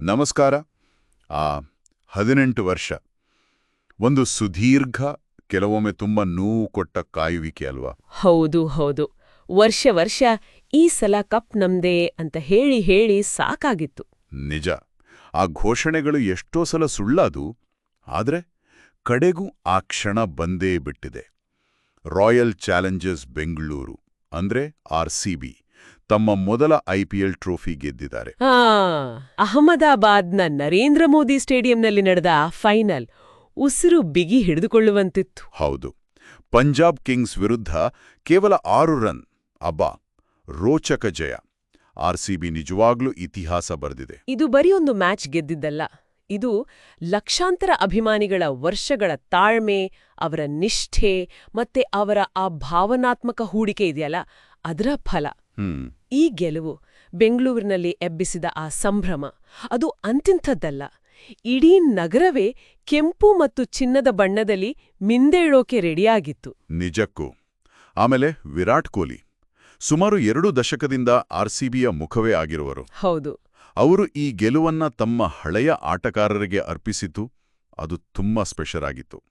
ನಮಸ್ಕಾರ. ಆ ಹದಿನೆಂಟು ವರ್ಷ. ಒಂದು ಸುದೀರ್ಘ ಕೆಲವೊಮ್ಮೆ ತುಂಬ ನೋವು ಕೊಟ್ಟ ಕಾಯುವಿಕೆ ಅಲ್ವಾ? ಹೌದು ಹೌದು. ವರ್ಷ ವರ್ಷ ಈ ಸಲ ಕಪ್ ನಮ್ದೇ ಅಂತ ಹೇಳಿ ಹೇಳಿ ಸಾಕಾಗಿತ್ತು. ನಿಜ. ಆ ಘೋಷಣೆಗಳು ಎಷ್ಟೋ ಸಲ ಸುಳ್ಳಾದು ಆದರೆ ಕಡೆಗೂ ಆ ಕ್ಷಣ ಬಂದೇ ಬಿಟ್ಟಿದೆ. ರಾಯಲ್ ಚಾಲೆಂಜರ್ಸ್ ಬೆಂಗಳೂರು ಅಂದ್ರೆ ಆರ್ ತಮ್ಮ ಮೊದಲ ಐಪಿಎಲ್ ಟ್ರೋಫಿ ಗೆದ್ದಿದ್ದಾರೆ. ಆ ಅಹಮದಾಬಾದ್ನ ನರೇಂದ್ರ ಮೋದಿ ಸ್ಟೇಡಿಯಂನಲ್ಲಿ ನಡೆದ ಫೈನಲ್ ಉಸಿರು ಬಿಗಿ ಹಿಡಿದುಕೊಳ್ಳುವಂತಿತ್ತು. ಹೌದು. ಪಂಜಾಬ್ ಕಿಂಗ್ಸ್ ವಿರುದ್ಧ ಕೇವಲ ಆರು ರನ್ ಅಬ್ಬಾ ರೋಚಕ ಜಯ. ಆರ್ಸಿಬಿ ನಿಜವಾಗ್ಲೂ ಇತಿಹಾಸ ಬರೆದಿದೆ. ಇದು ಬರೀ ಒಂದು ಮ್ಯಾಚ್ ಗೆದ್ದಿದ್ದಲ್ಲ ಇದು ಲಕ್ಷಾಂತರ ಅಭಿಮಾನಿಗಳ ವರ್ಷಗಳ ತಾಳ್ಮೆ ಅವರ ನಿಷ್ಠೆ ಮತ್ತೆ ಅವರ ಆ ಭಾವನಾತ್ಮಕ ಹೂಡಿಕೆ ಇದೆಯಲ್ಲ ಅದರ ಫಲ. ಹ್ಮ್. ಈ ಗೆಲುವು ಬೆಂಗಳೂರಿನಲ್ಲಿ ಎಬ್ಬಿಸಿದ ಆ ಸಂಭ್ರಮ ಅದು ಅಂತಿಂಥದ್ದಲ್ಲ. ಇಡೀ ನಗರವೇ ಕೆಂಪು ಮತ್ತು ಚಿನ್ನದ ಬಣ್ಣದಲ್ಲಿ ಮಿಂದೇಳೋಕೆ ರೆಡಿಯಾಗಿತ್ತು. ನಿಜಕ್ಕೂ. ಆಮೇಲೆ ವಿರಾಟ್ ಕೊಹ್ಲಿ. ಸುಮಾರು ಎರಡು ದಶಕದಿಂದ ಆರ್ಸಿಬಿಯ ಮುಖವೇ ಆಗಿರುವರು. ಹೌದು. ಅವರು ಈ ಗೆಲುವನ್ನ ತಮ್ಮ ಹಳೆಯ ಆಟಗಾರರಿಗೆ ಅರ್ಪಿಸಿತು ಅದು ತುಂಬಾ ಸ್ಪೆಷಲ್ ಆಗಿತ್ತು.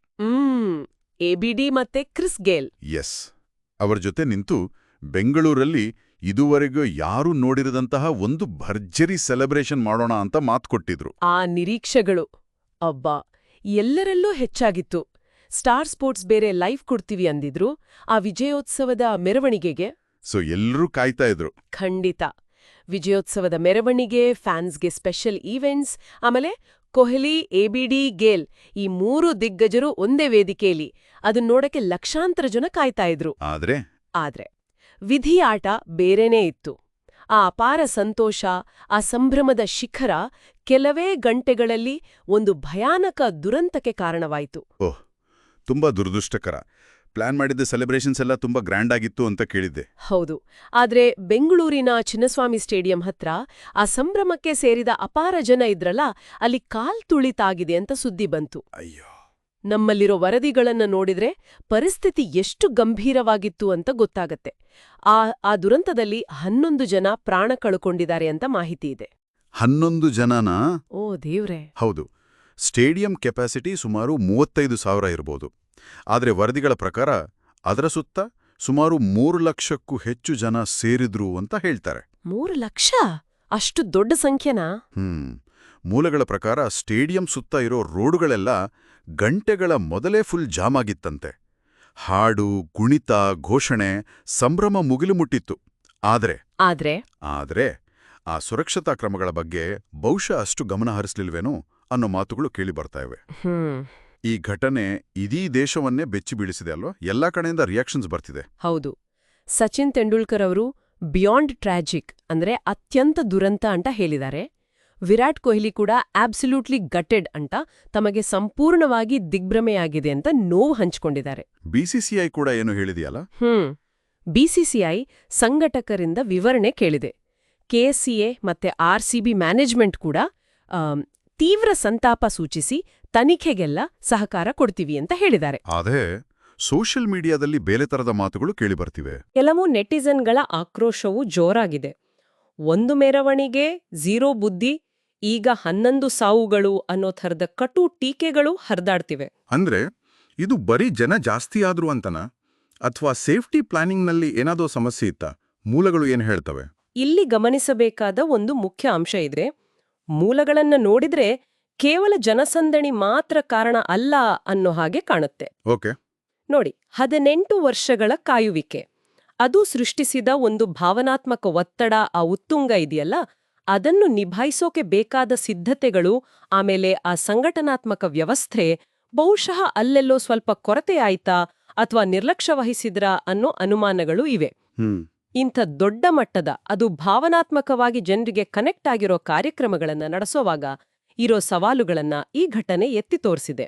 ಎಬಿಡಿ ಮತ್ತೆ ಕ್ರಿಸ್ ಗೇಲ್. ಎಸ್. ಅವರ ಜೊತೆ ನಿಂತು ಬೆಂಗಳೂರಲ್ಲಿ ಇದುವರೆಗೂ ಯಾರೂ ನೋಡಿರದಂತಹ ಒಂದು ಭರ್ಜರಿ ಸೆಲೆಬ್ರೇಷನ್ ಮಾಡೋಣ ಅಂತ ಮಾತು ಕೊಟ್ಟಿದ್ರು. ಆ ನಿರೀಕ್ಷೆಗಳು ಅಬ್ಬಾ ಎಲ್ಲರಲ್ಲೂ ಹೆಚ್ಚಾಗಿತ್ತು. ಸ್ಟಾರ್ ಸ್ಪೋರ್ಟ್ಸ್ ಬೇರೆ ಲೈವ್ ಕೊಡ್ತೀವಿ ಅಂದಿದ್ರು ಆ ವಿಜಯೋತ್ಸವದ ಮೆರವಣಿಗೆಗೆ ಸೊ ಎಲ್ಲರೂ ಕಾಯ್ತಾ ಇದ್ರು. ಖಂಡಿತ. ವಿಜಯೋತ್ಸವದ ಮೆರವಣಿಗೆ ಫ್ಯಾನ್ಸ್ಗೆ ಸ್ಪೆಷಲ್ ಈವೆಂಟ್ಸ್ ಆಮೇಲೆ ಕೊಹ್ಲಿ ಎಬಿಡಿ ಗೇಲ್ ಈ ಮೂರು ದಿಗ್ಗಜರು ಒಂದೇ ವೇದಿಕೆಯಲ್ಲಿ ಅದನ್ನ ನೋಡಕ್ಕೆ ಲಕ್ಷಾಂತರ ಜನ ಕಾಯ್ತಾ ಇದ್ರು. ಆದ್ರೆ? ಆದ್ರೆ ವಿಧಿ ಆಟ ಬೇರೆನೇ ಇತ್ತು. ಆ ಅಪಾರ ಸಂತೋಷ ಆ ಸಂಭ್ರಮದ ಶಿಖರ ಕೆಲವೇ ಗಂಟೆಗಳಲ್ಲಿ ಒಂದು ಭಯಾನಕ ದುರಂತಕ್ಕೆ ಕಾರಣವಾಯಿತು. ಓಹ್ ತುಂಬಾ ದುರದೃಷ್ಟಕರ. ಪ್ಲಾನ್ ಮಾಡಿದ್ದ ಸೆಲೆಬ್ರೇಷನ್ಸ್ ಎಲ್ಲ ತುಂಬಾ ಗ್ರ್ಯಾಂಡ್ ಆಗಿತ್ತು ಅಂತ ಕೇಳಿದ್ದೆ. ಹೌದು. ಆದ್ರೆ ಬೆಂಗಳೂರಿನ ಚಿನ್ನಸ್ವಾಮಿ ಸ್ಟೇಡಿಯಂ ಹತ್ರ ಆ ಸಂಭ್ರಮಕ್ಕೆ ಸೇರಿದ ಅಪಾರ ಜನ ಇದ್ರಲ್ಲ ಅಲ್ಲಿ ಕಾಲ್ ತುಳಿತಾಗಿದೆ ಅಂತ ಸುದ್ದಿ ಬಂತು. ಅಯ್ಯೋ. ನಮ್ಮಲ್ಲಿರೋ ವರದಿಗಳನ್ನ ನೋಡಿದ್ರೆ ಪರಿಸ್ಥಿತಿ ಎಷ್ಟು ಗಂಭೀರವಾಗಿತ್ತು ಅಂತ ಗೊತ್ತಾಗತ್ತೆ. ಆ ಆ ದುರಂತದಲ್ಲಿ ಹನ್ನೊಂದು ಜನ ಪ್ರಾಣ ಕಳ್ಕೊಂಡಿದ್ದಾರೆ ಅಂತ ಮಾಹಿತಿ ಇದೆ. ಹನ್ನೊಂದು ಜನನ? ಓ ದೇವ್ರೆ. ಹೌದು. ಸ್ಟೇಡಿಯಂ ಕೆಪಾಸಿಟಿ ಸುಮಾರು ಮೂವತ್ತೈದು ಸಾವಿರ ಇರಬಹುದು ಆದರೆ ವರದಿಗಳ ಪ್ರಕಾರ ಅದರ ಸುತ್ತ ಸುಮಾರು ಮೂರು ಲಕ್ಷಕ್ಕೂ ಹೆಚ್ಚು ಜನ ಸೇರಿದ್ರು ಅಂತ ಹೇಳ್ತಾರೆ. ಮೂರು ಲಕ್ಷ? ಅಷ್ಟು ದೊಡ್ಡ ಸಂಖ್ಯೆನಾ? ಹ್ಮ್. ಮೂಲಗಳ ಪ್ರಕಾರ ಸ್ಟೇಡಿಯಂ ಸುತ್ತ ಇರೋ ರೋಡುಗಳೆಲ್ಲ ಗಂಟೆಗಳ ಮೊದಲೇ ಫುಲ್ ಜಾಮ್ ಆಗಿತ್ತಂತೆ ಹಾಡು ಕುಣಿತ ಘೋಷಣೆ ಸಂಭ್ರಮ ಮುಗಿಲು ಮುಟ್ಟಿತ್ತು ಆದ್ರೆ ಆದ್ರೆ? ಆದ್ರೆ ಆ ಸುರಕ್ಷತಾ ಕ್ರಮಗಳ ಬಗ್ಗೆ ಬಹುಶಃ ಅಷ್ಟು ಗಮನ ಹರಿಸ್ಲಿಲ್ವೇನೋ ಅನ್ನೋ ಮಾತುಗಳು ಕೇಳಿಬರ್ತಾ ಇವೆ. ಈ ಘಟನೆ ಇಡೀ ದೇಶವನ್ನೇ ಬೆಚ್ಚಿ ಬೀಳಿಸಿದೆ ಅಲ್ವಾ? ಎಲ್ಲಾ ಕಡೆಯಿಂದ ರಿಯಾಕ್ಷನ್ಸ್ ಬರ್ತಿದೆ. ಹೌದು. ಸಚಿನ್ ತೆಂಡೂಲ್ಕರ್ ಅವರು ಬಿಯಾಂಡ್ ಟ್ರಾಜಿಕ್ ಅಂದ್ರೆ ಅತ್ಯಂತ ದುರಂತ ಅಂತ ಹೇಳಿದ್ದಾರೆ. ವಿರಾಟ್ ಕೊಹ್ಲಿ ಕೂಡ ಆಬ್ಸಲ್ಯೂಟ್ಲಿ ಗಟೆಡ್ ಅಂತ ತಮಗೆ ಸಂಪೂರ್ಣವಾಗಿ ದಿಗ್ಭ್ರಮೆಯಾಗಿದೆ ಅಂತ ನೋವು ಹಂಚಿಕೊಂಡಿದ್ದಾರೆ. ಬಿಸಿಸಿಐ ಕೂಡ ಏನು ಹೇಳಿದೆಯಲ್ಲ? ಹ್ಮ್. ಬಿಸಿಸಿಐ ಸಂಘಟಕರಿಂದ ವಿವರಣೆ ಕೇಳಿದೆ. ಕೆಎಸ್ಸಿಎ ಮತ್ತೆ ಆರ್ಸಿಬಿ ಮ್ಯಾನೇಜ್ಮೆಂಟ್ ಕೂಡ ತೀವ್ರ ಸಂತಾಪ ಸೂಚಿಸಿ ತನಿಖೆಗೆಲ್ಲ ಸಹಕಾರ ಕೊಡ್ತೀವಿ ಅಂತ ಹೇಳಿದ್ದಾರೆ. ಅದೇ ಸೋಷಿಯಲ್ ಮೀಡಿಯಾದಲ್ಲಿ ಬೇರೆ ತರದ ಮಾತುಗಳು ಕೇಳಿಬರ್ತಿವೆ ಕೆಲವು ನೆಟಿಸನ್ಗಳ ಆಕ್ರೋಶವು ಜೋರಾಗಿದೆ. ಒಂದು ಮೆರವಣಿಗೆ ಜೀರೋ ಬುದ್ಧಿ ಈಗ ಹನ್ನೊಂದು ಸಾವುಗಳು ಅನ್ನೋ ಥರದ ಕಟು ಟೀಕೆಗಳು ಹರಿದಾಡ್ತಿವೆ. ಅಂದ್ರೆ ಇದು ಬರೀ ಜನ ಜಾಸ್ತಿ ಆದ್ರು ಅಂತನಾ? ಅಥವಾ ಸೇಫ್ಟಿ ಪ್ಲಾನಿಂಗ್ನಲ್ಲಿ ಏನಾದೋ ಸಮಸ್ಯೆ ಇತ್ತಾ? ಮೂಲಗಳು ಏನು ಹೇಳ್ತವೆ? ಇಲ್ಲಿ ಗಮನಿಸಬೇಕಾದ ಒಂದು ಮುಖ್ಯ ಅಂಶ ಇದ್ರೆ ಮೂಲಗಳನ್ನ ನೋಡಿದ್ರೆ ಕೇವಲ ಜನಸಂದಣಿ ಮಾತ್ರ ಕಾರಣ ಅಲ್ಲ ಅನ್ನೋ ಹಾಗೆ ಕಾಣುತ್ತೆ. ಓಕೆ. ನೋಡಿ ಹದಿನೆಂಟು ವರ್ಷಗಳ ಕಾಯುವಿಕೆ. ಅದು ಸೃಷ್ಟಿಸಿದ ಒಂದು ಭಾವನಾತ್ಮಕ ಒತ್ತಡ ಆ ಉತ್ತುಂಗ ಇದೆಯಲ್ಲ ಅದನ್ನು ನಿಭಾಯಿಸೋಕೆ ಬೇಕಾದ ಸಿದ್ಧತೆಗಳು ಆಮೇಲೆ ಆ ಸಂಘಟನಾತ್ಮಕ ವ್ಯವಸ್ಥೆ ಬಹುಶಃ ಅಲ್ಲೆಲ್ಲೋ ಸ್ವಲ್ಪ ಕೊರತೆ ಆಯ್ತಾ ಅಥವಾ ನಿರ್ಲಕ್ಷ್ಯ ವಹಿಸಿದ್ರಾ ಅನ್ನೋ ಅನುಮಾನಗಳು ಇವೆ. ಇಂಥ ದೊಡ್ಡ ಮಟ್ಟದ ಅದು ಭಾವನಾತ್ಮಕವಾಗಿ ಜನರಿಗೆ ಕನೆಕ್ಟ್ ಆಗಿರೋ ಕಾರ್ಯಕ್ರಮಗಳನ್ನು ನಡೆಸೋವಾಗ ಇರೋ ಸವಾಲುಗಳನ್ನ ಈ ಘಟನೆ ಎತ್ತಿ ತೋರಿಸಿದೆ.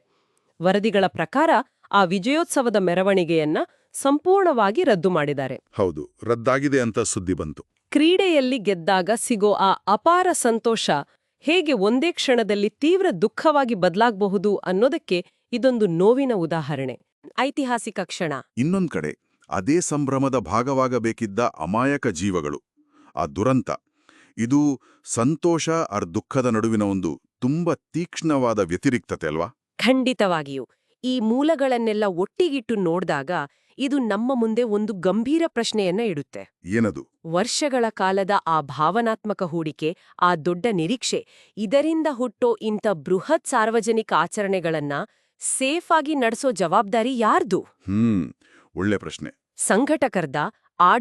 ವರದಿಗಳ ಪ್ರಕಾರ ಆ ವಿಜಯೋತ್ಸವದ ಮೆರವಣಿಗೆಯನ್ನ ಸಂಪೂರ್ಣವಾಗಿ ರದ್ದು ಮಾಡಿದ್ದಾರೆ. ಹೌದು ರದ್ದಾಗಿದೆ ಅಂತ ಸುದ್ದಿ ಬಂತು. ಕ್ರೀಡೆಯಲ್ಲಿ ಗೆದ್ದಾಗ ಸಿಗೋ ಆ ಅಪಾರ ಸಂತೋಷ ಹೇಗೆ ಒಂದೇ ಕ್ಷಣದಲ್ಲಿ ತೀವ್ರ ದುಃಖವಾಗಿ ಬದಲಾಗಬಹುದು ಅನ್ನೋದಕ್ಕೆ ಇದೊಂದು ನೋವಿನ ಉದಾಹರಣೆ. ಐತಿಹಾಸಿಕ ಕ್ಷಣ. ಇನ್ನೊಂದ್ ಕಡೆ ಅದೇ ಸಂಭ್ರಮದ ಭಾಗವಾಗಬೇಕಿದ್ದ ಅಮಾಯಕ ಜೀವಗಳು. ಆ ದುರಂತ. ಇದು ಸಂತೋಷ ಅರ್ ದುಃಖದ ನಡುವಿನ ಒಂದು ತುಂಬ ತೀಕ್ಷ್ಣವಾದ ವ್ಯತಿರಿಕ್ತತೆ ಅಲ್ವಾ? ಖಂಡಿತವಾಗಿಯೂ. ಈ ಮೂಲಗಳನ್ನೆಲ್ಲ ಒಟ್ಟಿಗಿಟ್ಟು ನೋಡ್ದಾಗ ಇದು ನಮ್ಮ ಮುಂದೆ ಒಂದು ಗಂಭೀರ ಪ್ರಶ್ನೆಯನ್ನ ಇಡುತ್ತೆ. ಏನದು? ವರ್ಷಗಳ ಕಾಲದ ಆ ಭಾವನಾತ್ಮಕ ಹೂಡಿಕೆ ಆ ದೊಡ್ಡ ನಿರೀಕ್ಷೆ ಇದರಿಂದ ಹುಟ್ಟೋ ಇಂಥ ಬೃಹತ್ ಸಾರ್ವಜನಿಕ ಆಚರಣೆಗಳನ್ನ ಸೇಫ್ ಆಗಿ ನಡೆಸೋ ಜವಾಬ್ದಾರಿ ಯಾರ್ದು? ಹ್ಮ್ ಒಳ್ಳೆ ಪ್ರಶ್ನೆ. ಸಂಘಟಕರ್ದ ಆಡ